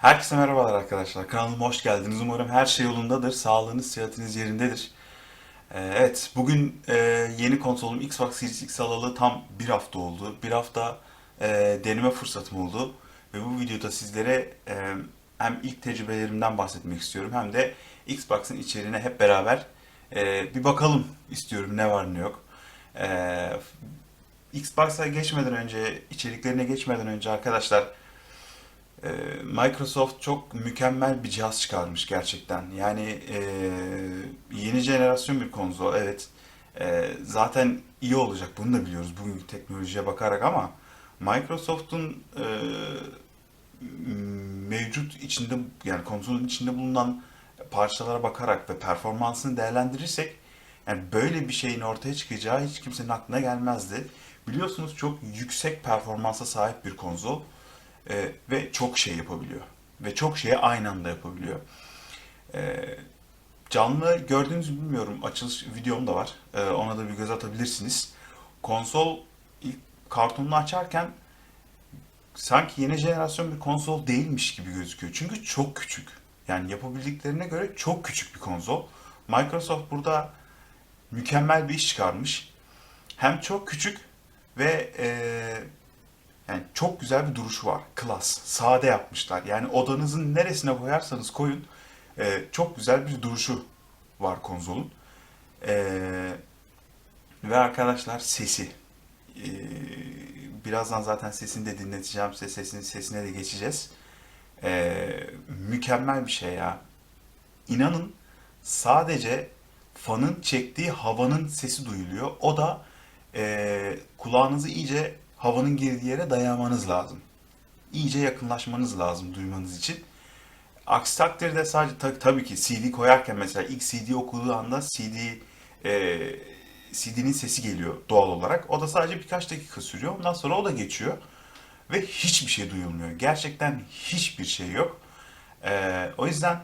Herkese merhabalar arkadaşlar. Kanalıma hoş geldiniz. Umarım her şey yolundadır. Sağlığınız, sıhhatiniz yerindedir. Ee, evet, bugün e, yeni konsolum Xbox Series X alalı tam bir hafta oldu. Bir hafta e, deneme fırsatım oldu. Ve bu videoda sizlere e, hem ilk tecrübelerimden bahsetmek istiyorum hem de Xbox'ın içeriğine hep beraber bir bakalım istiyorum ne var ne yok. Xbox'a geçmeden önce, içeriklerine geçmeden önce arkadaşlar Microsoft çok mükemmel bir cihaz çıkarmış gerçekten. Yani e, yeni jenerasyon bir konsol, evet. E, zaten iyi olacak, bunu da biliyoruz bugünkü teknolojiye bakarak ama Microsoft'un e, mevcut içinde, yani konsolun içinde bulunan parçalara bakarak ve performansını değerlendirirsek, yani böyle bir şeyin ortaya çıkacağı hiç kimsenin aklına gelmezdi. Biliyorsunuz çok yüksek performansa sahip bir konsol. Ee, ve çok şey yapabiliyor. Ve çok şeyi aynı anda yapabiliyor. Ee, canlı gördüğünüzü bilmiyorum. Açılış videom da var. Ee, ona da bir göz atabilirsiniz. Konsol ilk kartonunu açarken sanki yeni jenerasyon bir konsol değilmiş gibi gözüküyor. Çünkü çok küçük. Yani yapabildiklerine göre çok küçük bir konsol. Microsoft burada mükemmel bir iş çıkarmış. Hem çok küçük ve eee yani çok güzel bir duruşu var. Klas. Sade yapmışlar. Yani odanızın neresine koyarsanız koyun e, çok güzel bir duruşu var konsolun. E, ve arkadaşlar sesi. E, birazdan zaten sesini de dinleteceğim size. Sesini, sesine de geçeceğiz. E, mükemmel bir şey ya. İnanın sadece fanın çektiği havanın sesi duyuluyor. O da e, kulağınızı iyice havanın girdiği yere dayamanız lazım. İyice yakınlaşmanız lazım duymanız için. Aksi takdirde sadece ta- tabii ki CD koyarken mesela ilk CD okuduğu anda CD e, CD'nin sesi geliyor doğal olarak. O da sadece birkaç dakika sürüyor. Ondan sonra o da geçiyor. Ve hiçbir şey duyulmuyor. Gerçekten hiçbir şey yok. E, o yüzden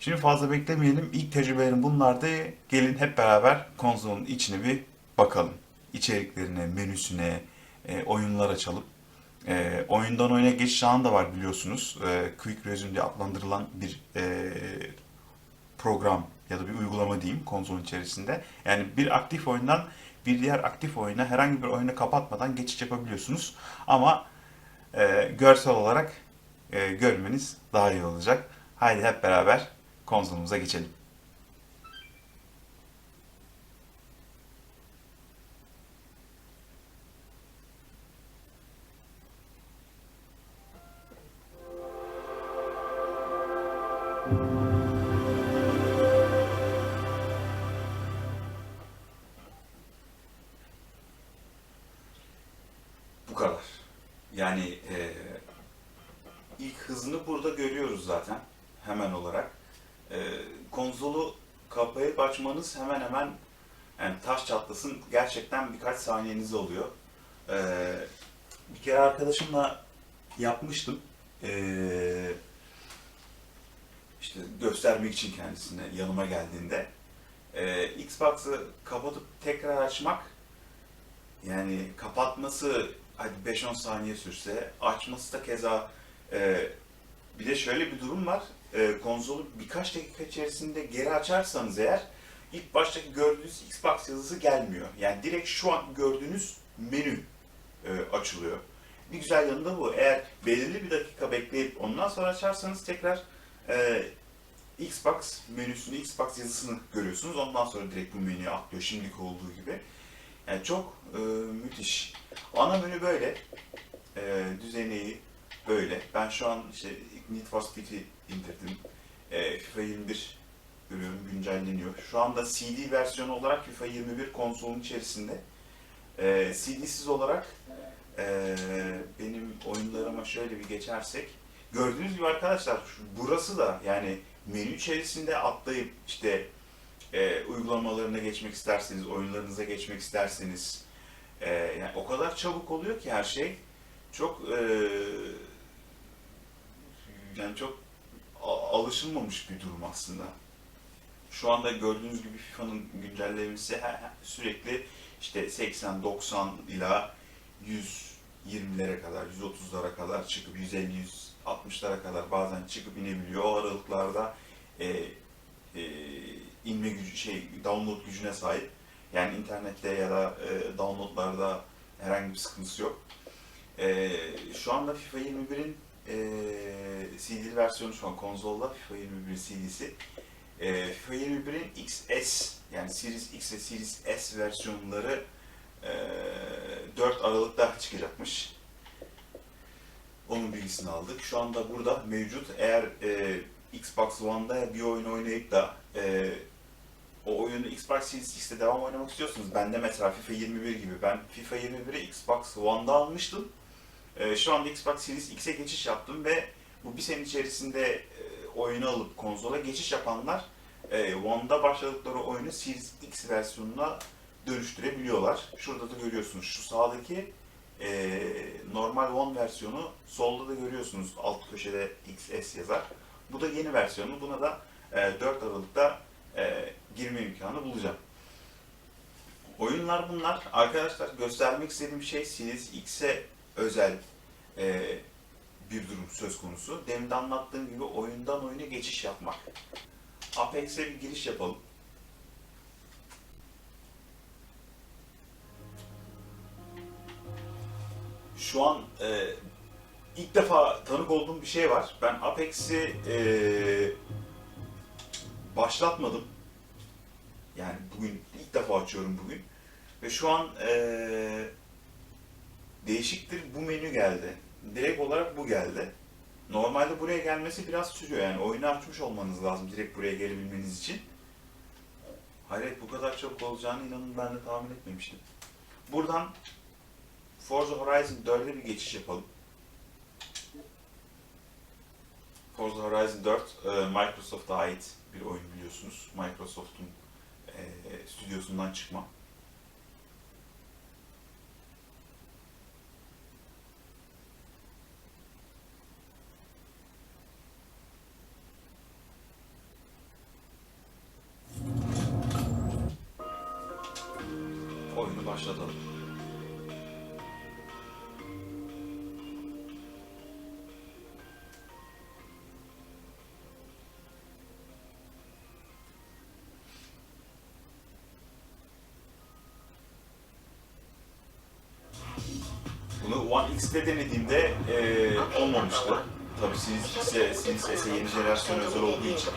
şimdi fazla beklemeyelim. İlk tecrübelerim bunlardı. Gelin hep beraber konsolun içine bir bakalım. İçeriklerine, menüsüne, e, oyunlar açalım. E, oyundan oyuna geçiş anı da var biliyorsunuz. E, Quick Resume diye adlandırılan bir e, program ya da bir uygulama diyeyim konsolun içerisinde. Yani bir aktif oyundan bir diğer aktif oyuna herhangi bir oyunu kapatmadan geçiş yapabiliyorsunuz. Ama e, görsel olarak e, görmeniz daha iyi olacak. Haydi hep beraber konsolumuza geçelim. Bu kadar. Yani e, ilk hızını burada görüyoruz zaten hemen olarak. E, konsolu kapayıp açmanız hemen hemen yani taş çatlasın gerçekten birkaç saniyeniz oluyor. E, bir kere arkadaşımla yapmıştım. E, işte göstermek için kendisine yanıma geldiğinde. E, Xbox'ı kapatıp tekrar açmak yani kapatması hadi 5-10 saniye sürse, açması da keza e, bir de şöyle bir durum var. E, konsolu birkaç dakika içerisinde geri açarsanız eğer ilk baştaki gördüğünüz Xbox yazısı gelmiyor. Yani direkt şu an gördüğünüz menü e, açılıyor. Bir güzel yanı da bu. Eğer belirli bir dakika bekleyip ondan sonra açarsanız tekrar e, Xbox menüsünü, Xbox yazısını görüyorsunuz. Ondan sonra direkt bu menüye atlıyor şimdiki olduğu gibi. Yani çok e, müthiş. Ana menü böyle. E, düzeneği böyle. Ben şu an işte Need for Speed'i indirdim. E, FIFA 21 görüyorum güncelleniyor. Şu anda CD versiyonu olarak FIFA 21 konsolun içerisinde. E, CD'siz olarak e, benim oyunlarıma şöyle bir geçersek gördüğünüz gibi arkadaşlar burası da yani menü içerisinde atlayıp işte e, uygulamalarına geçmek isterseniz, oyunlarınıza geçmek isterseniz e, yani o kadar çabuk oluyor ki her şey çok e, yani çok alışılmamış bir durum aslında. Şu anda gördüğünüz gibi FIFA'nın güncellemesi sürekli işte 80, 90 ila 120'lere kadar, 130'lara kadar çıkıp 150, 60'lara kadar bazen çıkıp inebiliyor. O aralıklarda e, e, inme gücü, şey, download gücüne sahip. Yani internette ya da e, downloadlarda herhangi bir sıkıntısı yok. E, şu anda FIFA 21'in e, CD versiyonu şu an konsolda FIFA 21'in CD'si. E, FIFA 21'in XS yani Series X ve Series S versiyonları 4 Aralık'ta çıkacakmış. Onun bilgisini aldık. Şu anda burada mevcut. Eğer e, Xbox One'da bir oyun oynayıp da e, o oyunu Xbox Series X'te devam oynamak istiyorsunuz. Ben de mesela FIFA 21 gibi. Ben FIFA 21'i Xbox One'da almıştım. E, şu anda Xbox Series X'e geçiş yaptım ve bu bir sene içerisinde e, oyunu alıp konsola geçiş yapanlar e, One'da başladıkları oyunu Series X versiyonuna dönüştürebiliyorlar. Şurada da görüyorsunuz. Şu sağdaki e, normal One versiyonu solda da görüyorsunuz. Alt köşede XS yazar. Bu da yeni versiyonu. Buna da e, 4 Aralık'ta e, girme imkanı bulacağım. Oyunlar bunlar. Arkadaşlar göstermek istediğim şey Series X'e özel e, bir durum söz konusu. Demin de anlattığım gibi oyundan oyuna geçiş yapmak. Apex'e bir giriş yapalım. Şu an e, ilk defa tanık olduğum bir şey var. Ben Apex'i e, başlatmadım. Yani bugün ilk defa açıyorum bugün. Ve şu an e, değişiktir bu menü geldi. Direkt olarak bu geldi. Normalde buraya gelmesi biraz sürüyor yani oyunu açmış olmanız lazım direkt buraya gelebilmeniz için. Hayret bu kadar çabuk olacağını inanın ben de tahmin etmemiştim. Buradan Forza Horizon 4'e bir geçiş yapalım. Forza Horizon 4 e, Microsoft'a ait bir oyun biliyorsunuz. Microsoft'un e, stüdyosundan çıkma. One X'te denediğimde e, olmamıştı. Tabii Series X'e, Series S'e yeni jenerasyon özel olduğu için.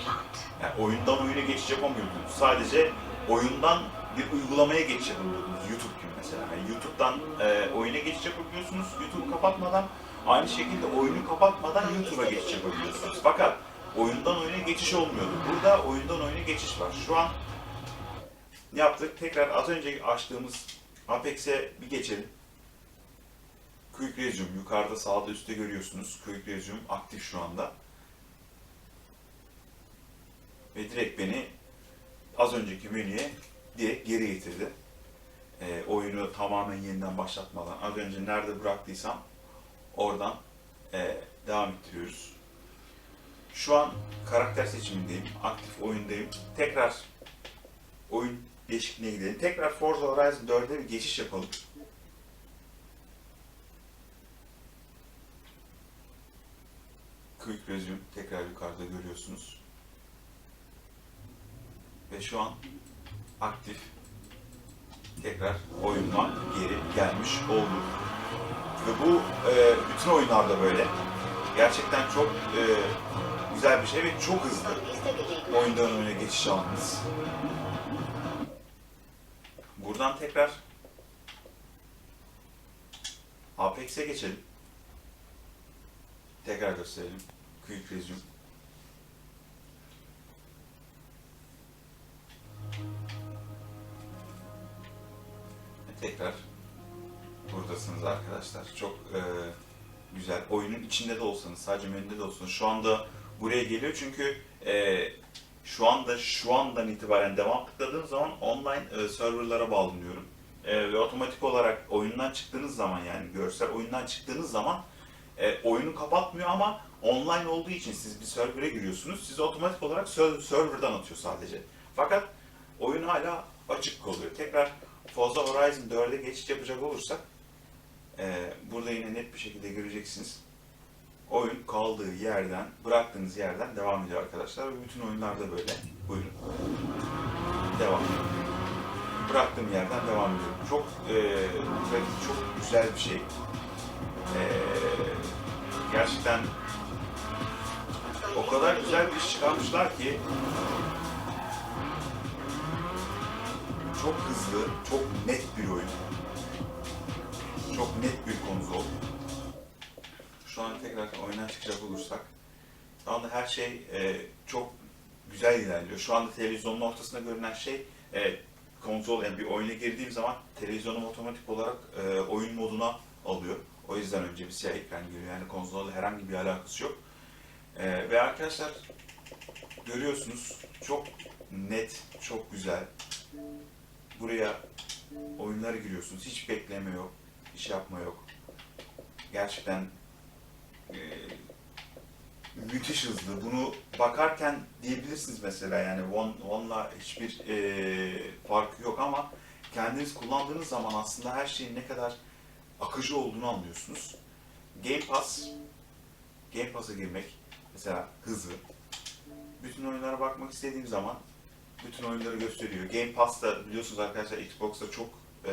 Yani oyundan oyuna geçiş yapamıyordunuz. Sadece oyundan bir uygulamaya geçiş yapabiliyordunuz. YouTube gibi mesela. Yani YouTube'dan e, oyuna geçiş yapabiliyorsunuz. YouTube kapatmadan aynı şekilde oyunu kapatmadan YouTube'a geçiş yapabiliyorsunuz. Fakat oyundan oyuna geçiş olmuyordu. Burada oyundan oyuna geçiş var. Şu an yaptık? Tekrar az önce açtığımız Apex'e bir geçelim. Quick Resume yukarıda sağda üstte görüyorsunuz. Quick Resume aktif şu anda. Ve direkt beni az önceki menüye direkt geri getirdi. Ee, oyunu tamamen yeniden başlatmadan az önce nerede bıraktıysam oradan e, devam ettiriyoruz. Şu an karakter seçimindeyim. Aktif oyundayım. Tekrar oyun değişikliğine gidelim. Tekrar Forza Horizon 4'e bir geçiş yapalım. Quick Resume tekrar yukarıda görüyorsunuz. Ve şu an aktif tekrar oyunuma geri gelmiş olduk. Ve bu e, bütün oyunlarda böyle. Gerçekten çok e, güzel bir şey ve çok hızlı oyundan oyuna geçiş almanız. Buradan tekrar Apex'e geçelim. Tekrar gösterelim. Quick Resume. Tekrar buradasınız arkadaşlar. Çok e, güzel. Oyunun içinde de olsanız, sadece menüde de olsanız. Şu anda buraya geliyor çünkü e, şu anda şu andan itibaren devam tıkladığım zaman online e, serverlara bağlanıyorum. E, ve otomatik olarak oyundan çıktığınız zaman yani görsel oyundan çıktığınız zaman e, oyunu kapatmıyor ama online olduğu için siz bir server'a giriyorsunuz. Sizi otomatik olarak ser- server'dan atıyor sadece. Fakat oyun hala açık kalıyor. Tekrar Forza Horizon 4'e geçiş yapacak olursak e, burada yine net bir şekilde göreceksiniz. oyun kaldığı yerden, bıraktığınız yerden devam ediyor arkadaşlar. Bütün oyunlarda böyle. Buyurun. Devam. Bıraktığım yerden devam ediyorum. Çok e, çok güzel bir şey. E, gerçekten o kadar güzel bir iş çıkarmışlar ki çok hızlı, çok net bir oyun. Çok net bir konusol. Şu an tekrar oyuna çıkacak olursak. Şu anda her şey e, çok güzel ilerliyor. Şu anda televizyonun ortasında görünen şey e, konsol yani bir oyuna girdiğim zaman televizyonum otomatik olarak e, oyun moduna alıyor. O yüzden önce bir siyah ekran geliyor. Yani konsolla herhangi bir alakası yok. E, ve arkadaşlar görüyorsunuz çok net, çok güzel. Buraya oyunlara giriyorsunuz. Hiç bekleme yok, iş yapma yok. Gerçekten e, müthiş hızlı. Bunu bakarken diyebilirsiniz mesela yani One, One'la hiçbir e, farkı yok ama kendiniz kullandığınız zaman aslında her şeyin ne kadar akıcı olduğunu anlıyorsunuz. Game Pass, Game Pass'a girmek mesela hızlı. Bütün oyunlara bakmak istediğim zaman bütün oyunları gösteriyor. Game Pass da biliyorsunuz arkadaşlar Xbox'ta çok e,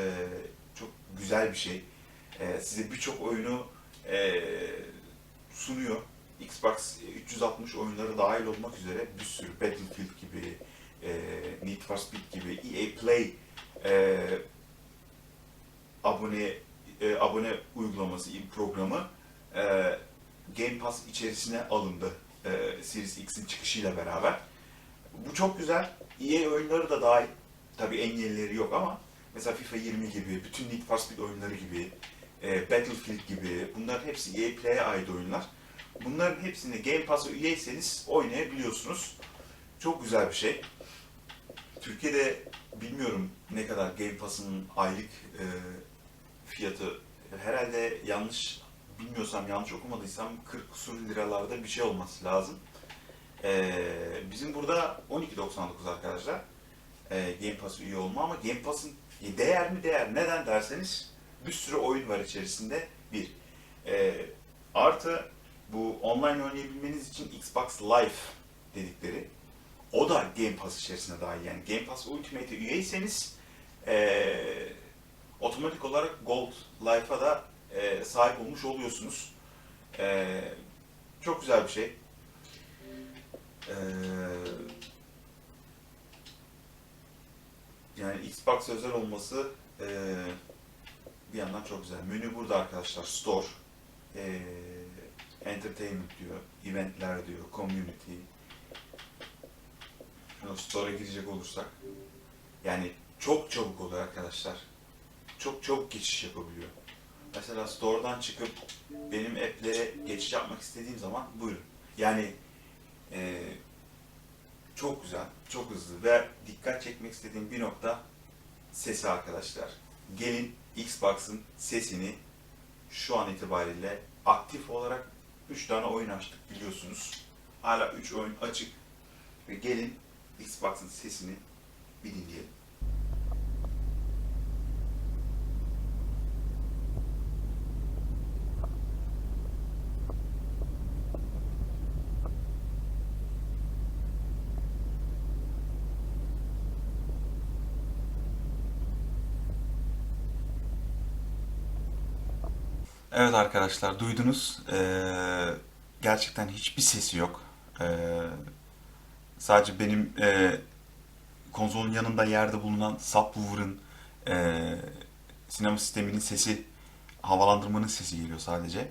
çok güzel bir şey. E, size birçok oyunu e, sunuyor. Xbox 360 oyunları dahil olmak üzere bir sürü Battlefield gibi, e, Need for Speed gibi, EA Play e, abone e, abone uygulaması, programı e, Game Pass içerisine alındı e, Series X'in çıkışıyla beraber. Bu çok güzel. EA oyunları da dahil. Tabii en yenileri yok ama mesela FIFA 20 gibi, bütün Need for Speed oyunları gibi, e, Battlefield gibi bunların hepsi EA Play'e ait oyunlar. Bunların hepsini Game Pass'a üyeyseniz oynayabiliyorsunuz. Çok güzel bir şey. Türkiye'de bilmiyorum ne kadar Game Pass'ın aylık e, fiyatı. Herhalde yanlış bilmiyorsam, yanlış okumadıysam 40 küsur liralarda bir şey olması lazım. E, bizim burada 12.99 arkadaşlar. E, Game Pass üye olma ama Game Pass'ın e, değer mi değer? Neden derseniz bir sürü oyun var içerisinde. Bir. E, artı bu online oynayabilmeniz için Xbox Live dedikleri o da Game Pass içerisinde dahil. Yani Game Pass Ultimate'e üyeyseniz eee otomatik olarak Gold Life'a da eee, sahip olmuş oluyorsunuz. Eee, çok güzel bir şey. Eee, yani Xbox özel olması eee, bir yandan çok güzel. Menü burada arkadaşlar. Store, eee, entertainment diyor, eventler diyor, community. Store'a girecek olursak. Yani çok çabuk oluyor arkadaşlar. Çok çabuk geçiş yapabiliyor. Mesela store'dan çıkıp benim app'lere geçiş yapmak istediğim zaman buyurun. Yani eee, çok güzel, çok hızlı ve dikkat çekmek istediğim bir nokta sesi arkadaşlar. Gelin Xbox'ın sesini şu an itibariyle aktif olarak 3 tane oyun açtık biliyorsunuz. Hala 3 oyun açık. Ve gelin Xbox'ın sesini bir dinleyelim. Evet arkadaşlar duydunuz. Ee, gerçekten hiçbir sesi yok. Ee, sadece benim e, konsolun yanında yerde bulunan subwoofer'ın e, sinema sisteminin sesi, havalandırmanın sesi geliyor sadece.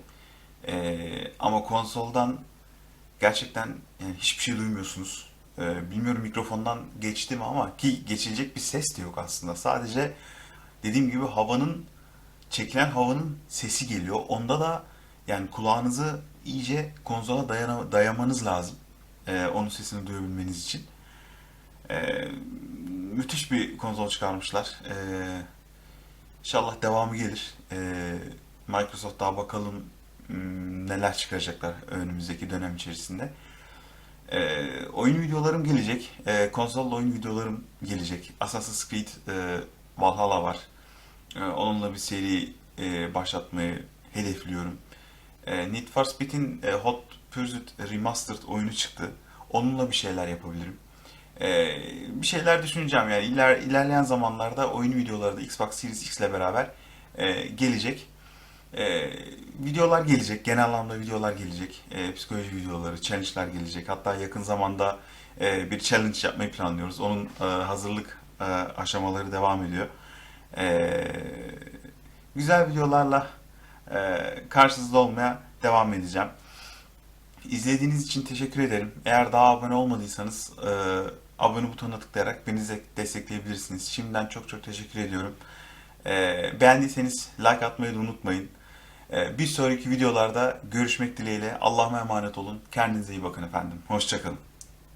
Ee, ama konsoldan gerçekten yani hiçbir şey duymuyorsunuz. Ee, bilmiyorum mikrofondan geçti mi ama ki geçilecek bir ses de yok aslında. Sadece dediğim gibi havanın çekilen havanın sesi geliyor. Onda da yani kulağınızı iyice konsola dayana, dayamanız lazım. Ee, onun sesini duyabilmeniz için. Ee, müthiş bir konsol çıkarmışlar. Ee, inşallah devamı gelir. Ee, Microsoft daha bakalım hmm, neler çıkaracaklar önümüzdeki dönem içerisinde. Ee, oyun videolarım gelecek. Ee, konsolla oyun videolarım gelecek. Assassin's Creed e, Valhalla var. Ee, Onunla bir seri e, başlatmayı hedefliyorum. E, Need for Speed'in e, Hot Pursuit Remastered oyunu çıktı. Onunla bir şeyler yapabilirim. E, bir şeyler düşüneceğim yani iler, ilerleyen zamanlarda oyun videoları da Xbox Series X ile beraber e, gelecek. E, videolar gelecek, genel anlamda videolar gelecek. E, psikoloji videoları, challenge'lar gelecek. Hatta yakın zamanda e, bir challenge yapmayı planlıyoruz. Onun e, hazırlık e, aşamaları devam ediyor. E, güzel videolarla e, karşınızda olmaya devam edeceğim. İzlediğiniz için teşekkür ederim. Eğer daha abone olmadıysanız e, abone butonuna tıklayarak beni de destekleyebilirsiniz. Şimdiden çok çok teşekkür ediyorum. E, beğendiyseniz like atmayı da unutmayın. E, bir sonraki videolarda görüşmek dileğiyle. Allah'a emanet olun. Kendinize iyi bakın efendim. Hoşçakalın.